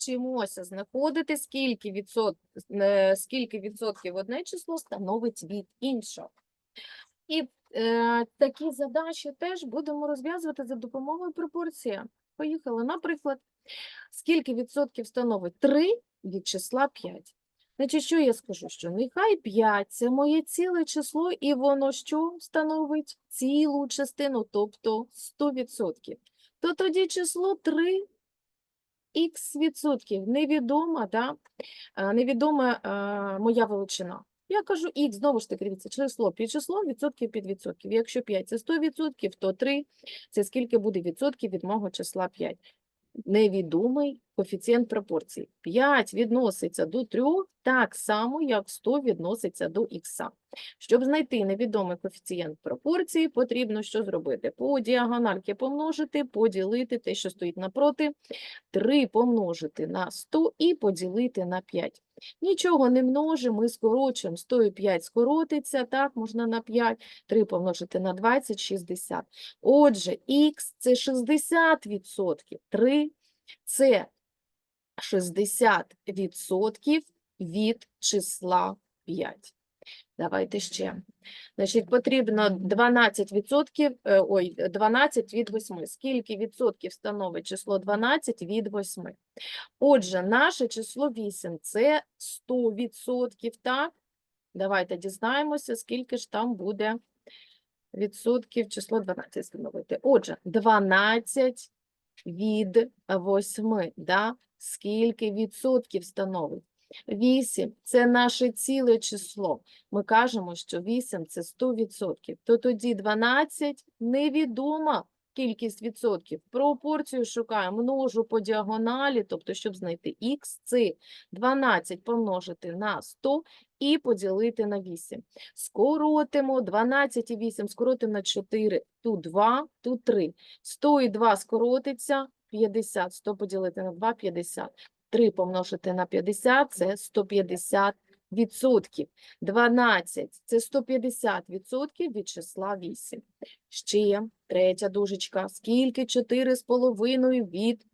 вчимося знаходити, скільки, відсот... скільки відсотків одне число становить від іншого. І е, такі задачі теж будемо розв'язувати за допомогою пропорції. Поїхали. Наприклад, скільки відсотків становить 3 від числа 5? Значить, що я скажу? Що нехай 5 – це моє ціле число, і воно що становить? Цілу частину, тобто 100%. То тоді число 3 х відсотків невідома, да? невідома а, моя величина. Я кажу х, знову ж таки, дивіться, число під числом, відсотків під відсотків. Якщо 5 – це 100 відсотків, то 3 – це скільки буде відсотків від мого числа 5. Невідомий коефіцієнт пропорцій. 5 відноситься до 3 так само, як 100 відноситься до х. Щоб знайти невідомий коефіцієнт пропорції, потрібно що зробити? По діагональки помножити, поділити те, що стоїть напроти, 3 помножити на 100 і поділити на 5. Нічого не множимо, і скорочуємо. 100 і 5 скоротиться, так, можна на 5. 3 помножити на 20 – 60. Отже, х – це 60%, 3 – це 60% від числа 5. Давайте ще. Значить, потрібно 12%, е, ой, 12 від 8. Скільки відсотків становить число 12 від 8? Отже, наше число 8 – це 100%, так? Давайте дізнаємося, скільки ж там буде відсотків число 12 становити. Отже, 12 від 8, да? Скільки відсотків становить? 8 – це наше ціле число. Ми кажемо, що 8 – це 100%. То тоді 12 – невідома кількість відсотків. Пропорцію шукаю, множу по діагоналі, тобто, щоб знайти х, це 12 помножити на 100 і поділити на 8. Скоротимо 12 і 8, скоротимо на 4, тут 2, тут 3. 100 і 2 скоротиться, 50, 100 поділити на 2 – 50. 3 помножити на 50 – це 150 відсотків. 12 – це 150 відсотків від числа 8. Ще третя дужечка. Скільки 4 з половиною від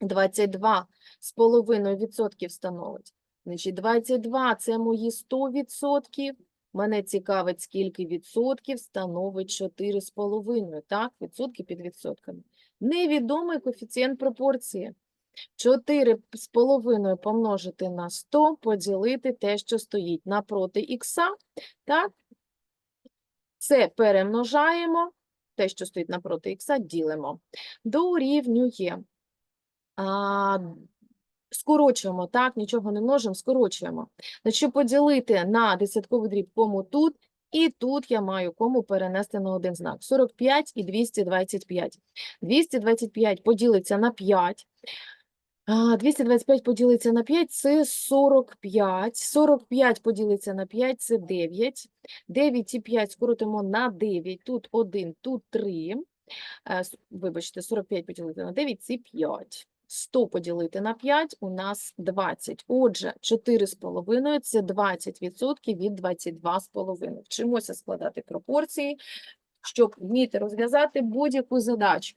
22 з половиною відсотків становить? Значить, 22 – це мої 100 відсотків. Мене цікавить, скільки відсотків становить 4 з половиною. Так, відсотки під відсотками. Невідомий коефіцієнт пропорції. 4 з половиною помножити на 100, поділити те, що стоїть напроти х. Так? Це перемножаємо, те, що стоїть напроти х, ділимо. Дорівнює. А, скорочуємо, так, нічого не множимо, скорочуємо. Значить, поділити на десятковий дріб кому тут, і тут я маю кому перенести на один знак. 45 і 225. 225 поділиться на 5. А, 225 поділиться на 5 – це 45. 45 поділиться на 5 – це 9. 9 і 5 скоротимо на 9. Тут 1, тут 3. Е, Вибачте, 45 поділити на 9 – це 5. 100 поділити на 5 у нас 20. Отже, 4,5 – це 20% від 22,5. Вчимося складати пропорції, щоб вміти розв'язати будь-яку задачу.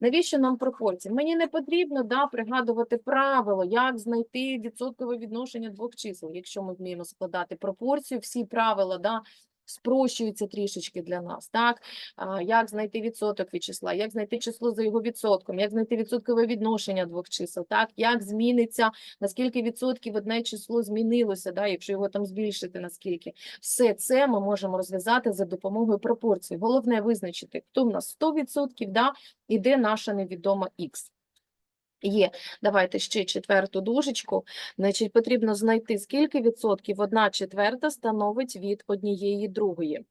Навіщо нам пропорції? Мені не потрібно да, пригадувати правило, як знайти відсоткове відношення двох чисел. Якщо ми вміємо складати пропорцію, всі правила да, спрощуються трішечки для нас. Так? Як знайти відсоток від числа, як знайти число за його відсотком, як знайти відсоткове відношення двох чисел, так? як зміниться, наскільки відсотків одне число змінилося, да, якщо його там збільшити, наскільки. Все це ми можемо розв'язати за допомогою пропорцій. Головне визначити, хто в нас 100%, да, і де наша невідома х. Є. Давайте ще четверту дужечку. Значить, потрібно знайти, скільки відсотків одна четверта становить від однієї другої.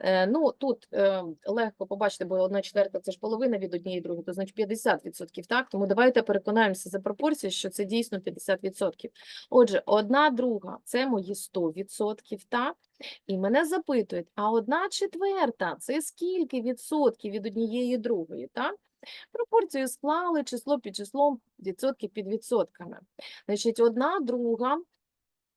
Е, ну, тут е, легко побачити, бо одна четверта – це ж половина від однієї другої, то значить 50%, так? Тому давайте переконаємося за пропорцією, що це дійсно 50%. Отже, одна друга – це мої 100%, так? І мене запитують, а одна четверта – це скільки відсотків від однієї другої, так? Пропорцію склали, число під числом, відсотки під відсотками. Значить, одна друга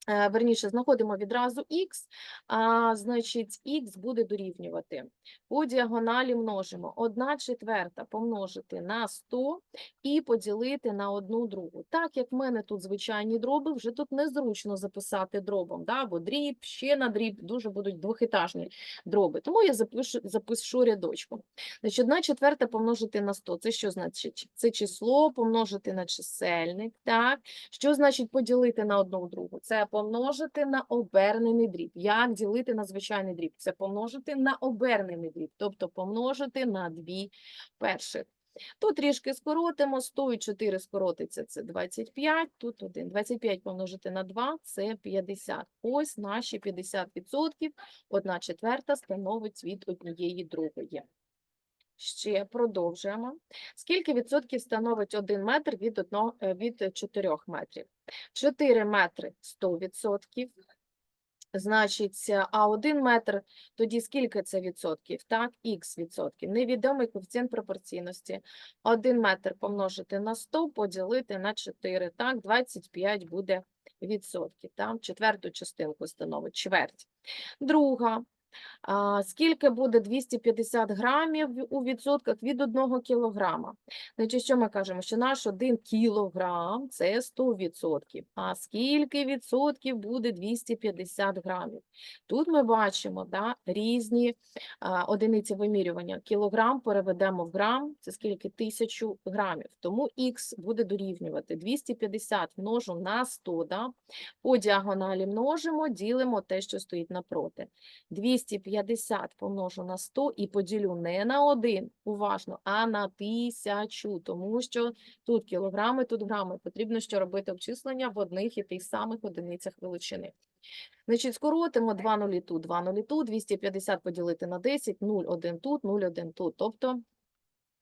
верніше, знаходимо відразу х, а, значить, х буде дорівнювати. По діагоналі множимо 1 четверта помножити на 100 і поділити на 1 другу. Так як в мене тут звичайні дроби, вже тут незручно записати дробом, да? бо дріб, ще на дріб, дуже будуть двохетажні дроби. Тому я запишу, запишу рядочком. Значить, 1 четверта помножити на 100. Це що значить? Це число помножити на чисельник. Так? Що значить поділити на одну другу? Це помножити на обернений дріб. Як ділити на звичайний дріб? Це помножити на обернений дріб, тобто помножити на дві перших. Тут трішки скоротимо, 100 і 4 скоротиться, це 25, тут 1. 25 помножити на 2 – це 50. Ось наші 50%, 1 четверта становить від однієї другої. Ще продовжуємо. Скільки відсотків становить 1 метр від, одно, е, від 4 метрів? 4 метри – 100 відсотків. Значить, а 1 метр, тоді скільки це відсотків? Так, х відсотків. Невідомий коефіцієнт пропорційності. 1 метр помножити на 100, поділити на 4. Так, 25 буде відсотків. Там четверту частинку становить, чверть. Друга. Скільки буде 250 грамів у відсотках від 1 кілограма? Значить, що ми кажемо? Що наш 1 кілограм – це 100 відсотків. А скільки відсотків буде 250 грамів? Тут ми бачимо да, різні а, одиниці вимірювання. Кілограм переведемо в грам, це скільки? Тисячу грамів. Тому х буде дорівнювати 250 множу на 100, да? по діагоналі множимо, ділимо те, що стоїть напроти. 250 помножу на 100 і поділю не на 1, уважно, а на 1000, тому що тут кілограми, тут грами. Потрібно ще робити обчислення в одних і тих самих одиницях величини. Значить, скоротимо 2 нулі тут, 2 нулі тут, 250 поділити на 10, 0, 1 тут, 0, 1 тут, тобто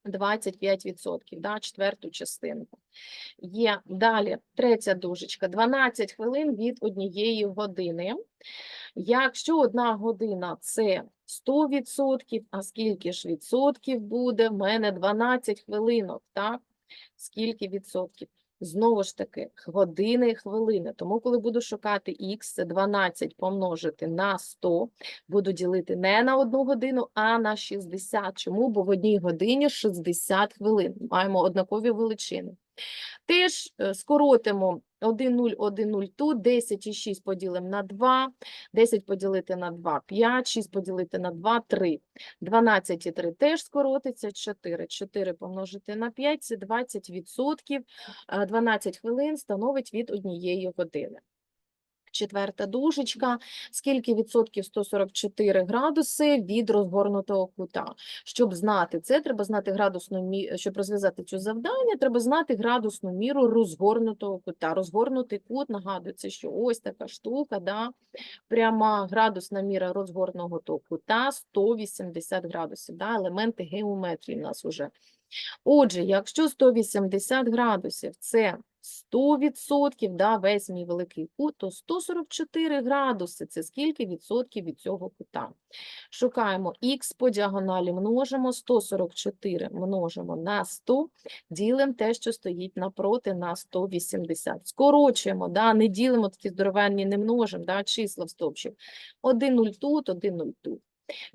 25%, да, четверту частинку. Є далі третя дужечка, 12 хвилин від однієї години. Якщо одна година це 100%, а скільки ж відсотків буде? В мене 12 хвилинок, так? Скільки відсотків? Знову ж таки, години і хвилини. Тому, коли буду шукати х, це 12 помножити на 100, буду ділити не на одну годину, а на 60. Чому? Бо в одній годині 60 хвилин. Маємо однакові величини. Теж е, скоротимо 1, 0, 1, 0 тут, 10 і 6 поділимо на 2, 10 поділити на 2 – 5, 6 поділити на 2 – 3. 12 і 3 теж скоротиться, 4. 4 помножити на 5 – це 20%. Е, 12 хвилин становить від однієї години. Четверта дужечка. Скільки відсотків 144 градуси від розгорнутого кута? Щоб знати це, треба знати градусну мі... щоб розв'язати цю завдання, треба знати градусну міру розгорнутого кута. Розгорнутий кут, нагадую, це що ось така штука, да? пряма градусна міра розгорного того кута 180 градусів. Да? Елементи геометрії в нас уже. Отже, якщо 180 градусів це 100%, да, весь мій великий кут, то 144 градуси – це скільки відсотків від цього кута? Шукаємо х по діагоналі, множимо 144 множимо на 100, ділимо те, що стоїть напроти на 180. Скорочуємо, да, не ділимо такі здоровенні, не множимо, да, числа в стовпчик. 1 0 тут, 1 0 тут.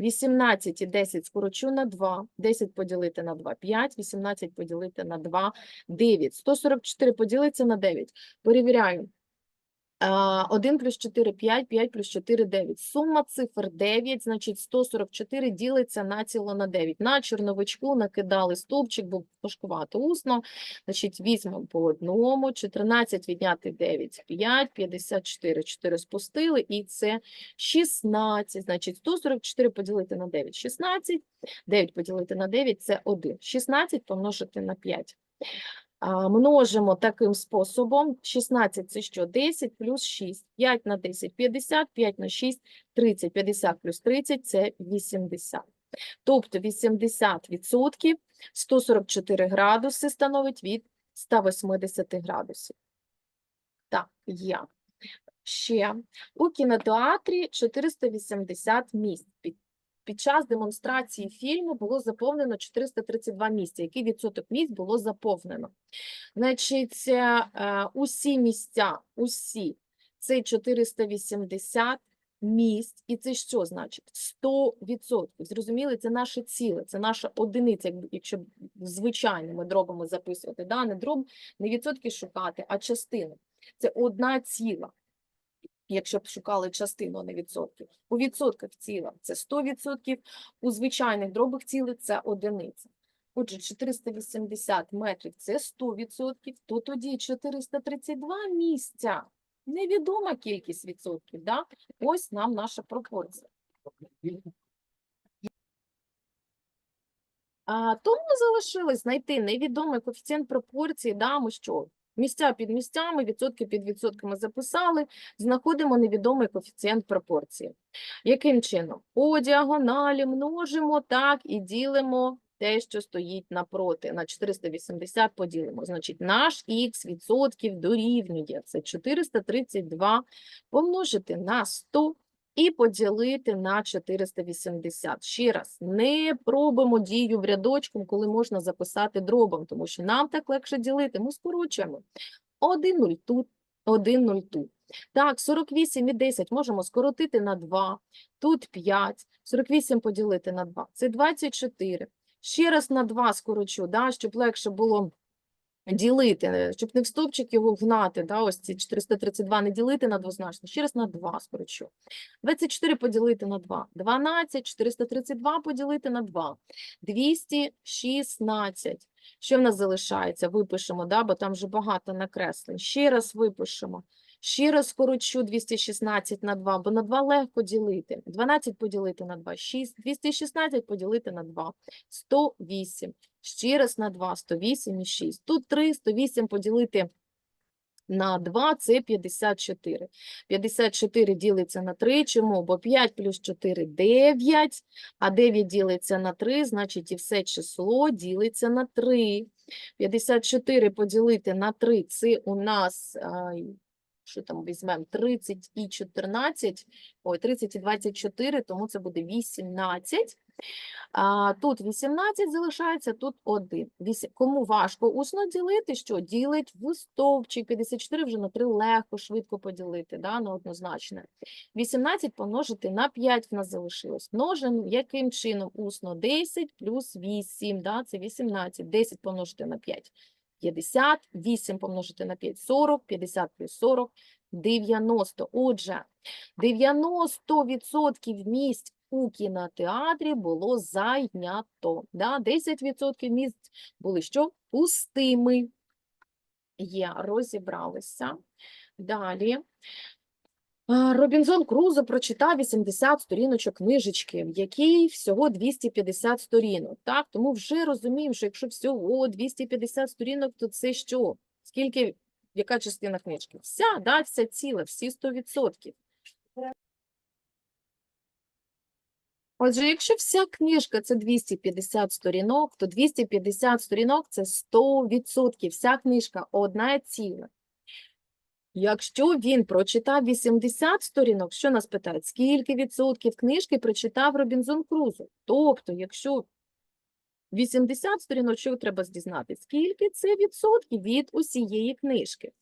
18 і 10 скорочу на 2, 10 поділити на 2 – 5, 18 поділити на 2 – 9. 144 поділиться на 9. Перевіряю. А, 1 плюс 4 – 5, 5 плюс 4 – 9. Сума цифр 9, значить 144 ділиться націло на 9. На чорновичку накидали стовпчик, бо важкувато усно. Значить, візьмемо по одному. 14 відняти 9 – 5, 54, 4 спустили, і це 16. Значить, 144 поділити на 9 – 16, 9 поділити на 9 – це 1. 16 помножити на 5. Множимо таким способом. 16 – це що? 10 плюс 6. 5 на 10 – 50, 5 на 6 – 30. 50 плюс 30 – це 80. Тобто 80% 144 градуси становить від 180 градусів. Так, є. Ще у кінотеатрі 480 місць. Під, час демонстрації фільму було заповнено 432 місця. Який відсоток місць було заповнено? Значить, е, е, усі місця, усі, це 480 місць, і це що значить? 100%. Зрозуміли, це наше ціле, це наша одиниця, якщо б звичайними дробами записувати, да? не дроб, не відсотки шукати, а частину. Це одна ціла. Якщо б шукали частину, а не відсотки. У відсотках ціла це 100%, у звичайних дробах цілих це одиниця. Отже, 480 метрів це 100%, то тоді 432 місця. Невідома кількість відсотків. Да? Ось нам наша пропорція. А, тому залишилось знайти невідомий коефіцієнт пропорції. Да, ми що? Місця під місцями, відсотки під відсотками записали, знаходимо невідомий коефіцієнт пропорції. Яким чином? По діагоналі множимо так і ділимо те, що стоїть напроти. На 480 поділимо. Значить, наш х відсотків дорівнює. Це 432 помножити на 100 і поділити на 480. Ще раз, не пробуємо дію в рядочку, коли можна записати дробом, тому що нам так легше ділити. Ми скорочуємо. 1 0 тут, 1 0 тут. Так, 48 і 10 можемо скоротити на 2, тут 5, 48 поділити на 2, це 24. Ще раз на 2 скорочу, да, щоб легше було ділити, е, щоб не в стовпчик його гнати. да, ось ці 432 не ділити на двозначно, ще раз на 2 скорочу. 24 поділити на 2, 12, 432 поділити на 2, 216. Що в нас залишається? Випишемо, да, бо там вже багато накреслень. Ще раз випишемо. Ще раз скорочу 216 на 2, бо на 2 легко ділити. 12 поділити на 2, 6. 216 поділити на 2, 108. Ще раз на 2, 108 і 6. Тут 3, 108 поділити на 2 – це 54. 54 ділиться на 3. Чому? Бо 5 плюс 4 – 9, а 9 ділиться на 3, значить і все число ділиться на 3. 54 поділити на 3 – це у нас, а, що там візьмемо, 30 і 14, ой, 30 і 24, тому це буде 18. А, тут 18 залишається, тут 1. Вісі- Кому важко усно ділити, що ділить в стовпчик. 54 вже на 3 легко, швидко поділити, да, на однозначне. 18 помножити на 5 в нас залишилось. Множимо яким чином усно? 10 плюс 8, да, це 18. 10 помножити на 5 – 50, 8 помножити на 5 – 40, 50 плюс 40 – 90. Отже, 90% місць у кінотеатрі було зайнято. Да? 10% місць були що? Пустими. Є, розібралися. Далі. Робінзон Крузо прочитав 80 сторіночок книжечки, в якій всього 250 сторінок. Так? Тому вже розуміємо, що якщо всього 250 сторінок, то це що? Скільки, яка частина книжки? Вся, да, вся ціла, всі 100%. Отже, якщо вся книжка це 250 сторінок, то 250 сторінок це 100%. Вся книжка одна ціла. Якщо він прочитав 80 сторінок, що нас питають? Скільки відсотків книжки прочитав Робінзон Крузо? Тобто, якщо 80 сторінок, що треба дізнати? Скільки це відсотків від усієї книжки?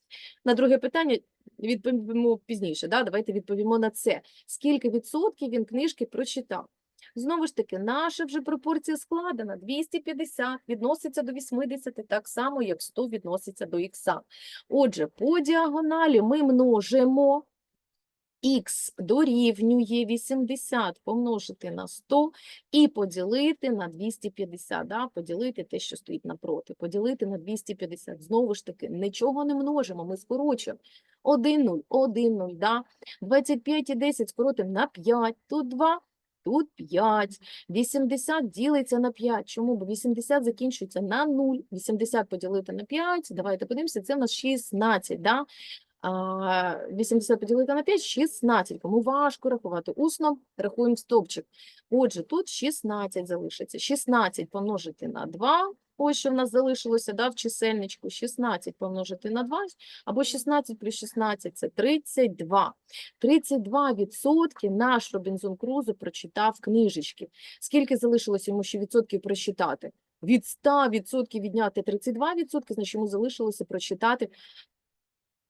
На друге питання відповімо пізніше. Да? Давайте відповімо на це. Скільки відсотків він книжки прочитав? Знову ж таки, наша вже пропорція складена. 250 відноситься до 80, так само, як 100 відноситься до х. Отже, по діагоналі ми множимо х дорівнює 80 помножити на 100 і поділити на 250, да? поділити те, що стоїть напроти, поділити на 250. Знову ж таки, нічого не множимо, ми скорочуємо. 1, 0, 1, 0, да? 25 і 10 скоротимо на 5, тут 2, тут 5. 80 ділиться на 5. Чому? Бо 80 закінчується на 0. 80 поділити на 5, давайте подивимося, це в нас 16, да? А, 80 поділити на 5 – 16. Кому важко рахувати усно, рахуємо стовпчик. Отже, тут 16 залишиться. 16 помножити на 2, ось що в нас залишилося да, в чисельничку. 16 помножити на 2, або 16 плюс 16 – це 32. 32 відсотки наш Робінзон Крузо прочитав книжечки. Скільки залишилось йому ще відсотків прочитати? Від 100 відсотків відняти 32 відсотки, значить йому залишилося прочитати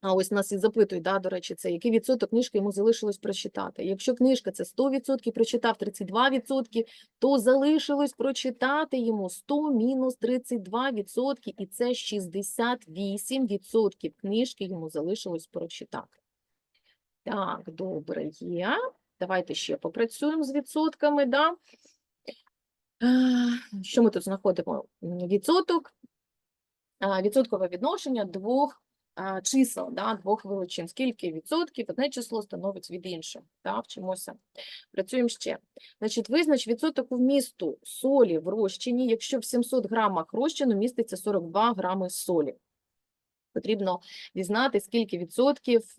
А ось нас і запитують, да, до речі, це який відсоток книжки йому залишилось прочитати. Якщо книжка це 100%, прочитав 32%, то залишилось прочитати йому 100 мінус 32%, і це 68% книжки йому залишилось прочитати. Так, добре, є. Давайте ще попрацюємо з відсотками, да? Що ми тут знаходимо? Відсоток, відсоткове відношення двох чисел, да, двох величин. Скільки відсотків одне число становить від іншого. Да, вчимося. Працюємо ще. Значить, визнач відсоток вмісту солі в розчині, якщо в 700 грамах розчину міститься 42 грами солі. Потрібно дізнати, скільки відсотків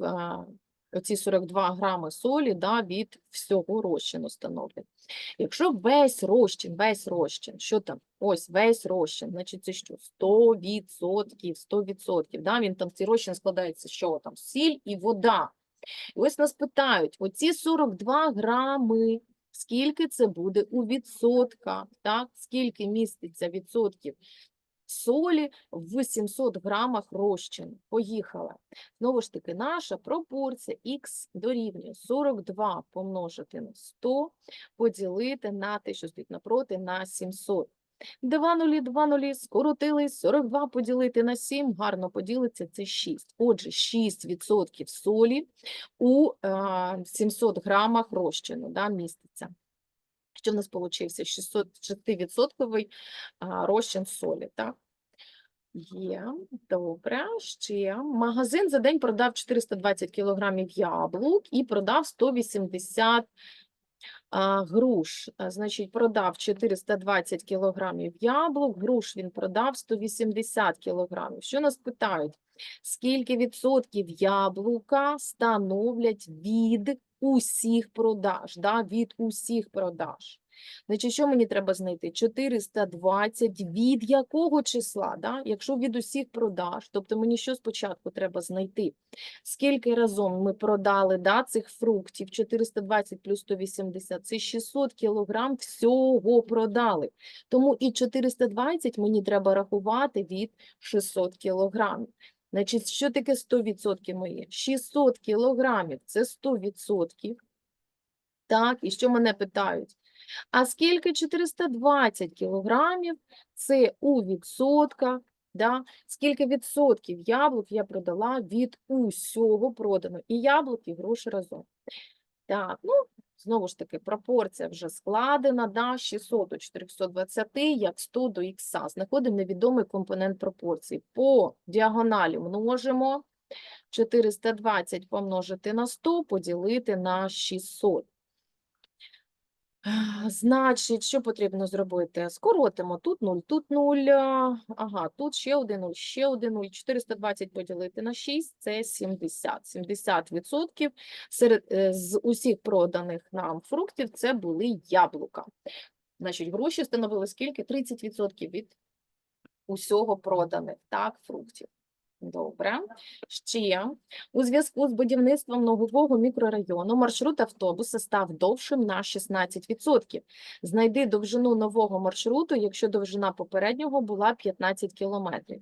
оці 42 грами солі да, від всього розчину становлять. Якщо весь розчин, весь розчин, що там? Ось весь розчин, значить це що? 100%, 100%, да? Він там, цей розчин складається чого там? Сіль і вода. І ось нас питають, оці 42 грами, скільки це буде у відсотках, так? Скільки міститься відсотків солі в 700 грамах розчину. Поїхала. Знову ж таки, наша пропорція х дорівнює 42 помножити на 100, поділити на те, що стоїть напроти, на 700. 2 нулі, 2 нулі, скоротили, 42 поділити на 7, гарно поділиться, це 6. Отже, 6% солі у е, 700 грамах розчину да, міститься. Що в нас получився? 600 6% розчин солі, так? Є, добре, ще. Магазин за день продав 420 кілограмів яблук і продав 180 а, груш. Значить, продав 420 кілограмів яблук, груш він продав 180 кілограмів. Що нас питають? Скільки відсотків яблука становлять від усіх продаж, да, від усіх продаж? Значить, що мені треба знайти? 420 від якого числа? Да? Якщо від усіх продаж, тобто мені що спочатку треба знайти? Скільки разом ми продали да, цих фруктів? 420 плюс 180 – це 600 кілограм всього продали. Тому і 420 мені треба рахувати від 600 кілограмів. Значить, що таке 100% мої? 600 кілограмів – це 100%. Так, і що мене питають? А скільки 420 кілограмів – це у відсотках, да? скільки відсотків яблук я продала від усього проданого, і яблук, і гроші разом. Так, ну, знову ж таки, пропорція вже складена, да? 600 до 420, як 100 до х. Знаходимо невідомий компонент пропорції. По діагоналі множимо 420 помножити на 100, поділити на 600. Значить, що потрібно зробити? Скоротимо тут 0, тут 0, ага, тут ще один 0, ще один 0, 420 поділити на 6 – це 70. 70% серед, е, з усіх проданих нам фруктів це були яблука. Значить, гроші становили скільки? 30% від усього проданих, так, фруктів. Добре. Ще у зв'язку з будівництвом нового мікрорайону маршрут автобуса став довшим на 16%. Знайди довжину нового маршруту, якщо довжина попереднього була 15 кілометрів.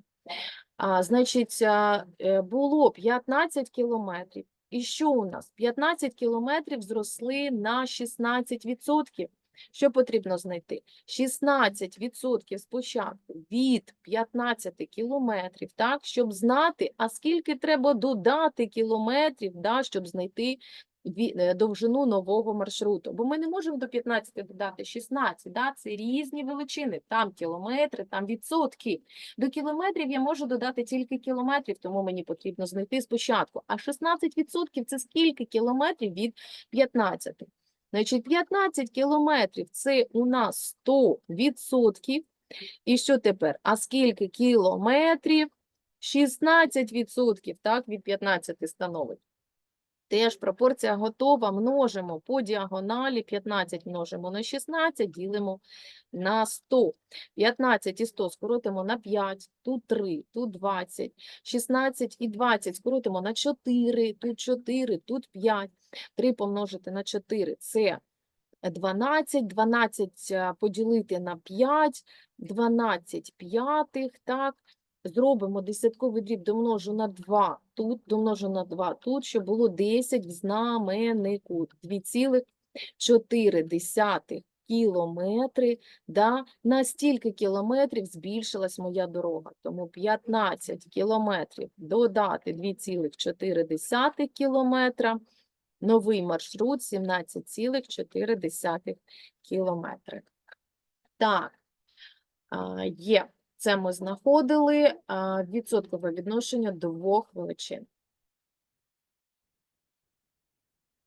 Значить, е, було 15 кілометрів. І що у нас? 15 кілометрів зросли на 16%. Що потрібно знайти? 16% спочатку від 15 кілометрів, так, щоб знати, а скільки треба додати кілометрів, да, щоб знайти е, довжину нового маршруту. Бо ми не можемо до 15 додати 16, да, це різні величини, там кілометри, там відсотки. До кілометрів я можу додати тільки кілометрів, тому мені потрібно знайти спочатку. А 16% це скільки кілометрів від 15? Значить, 15 кілометрів – це у нас 100 відсотків. І що тепер? А скільки кілометрів? 16 відсотків, так, від 15 становить. Теж пропорція готова, множимо по діагоналі, 15 множимо на 16, ділимо на 100. 15 і 100 скоротимо на 5, тут 3, тут 20. 16 і 20 скоротимо на 4, тут 4, тут 5. 3 помножити на 4 – це 12, 12 поділити на 5, 12 п'ятих, так, зробимо десятковий дріб, домножу на 2 тут, домножу на 2 тут, щоб було 10 в знаменнику. 2,4 кілометри, да, на стільки кілометрів збільшилась моя дорога. Тому 15 кілометрів додати 2,4 кілометра, новий маршрут 17,4 кілометри. Так, є. Це ми знаходили відсоткове відношення двох величин.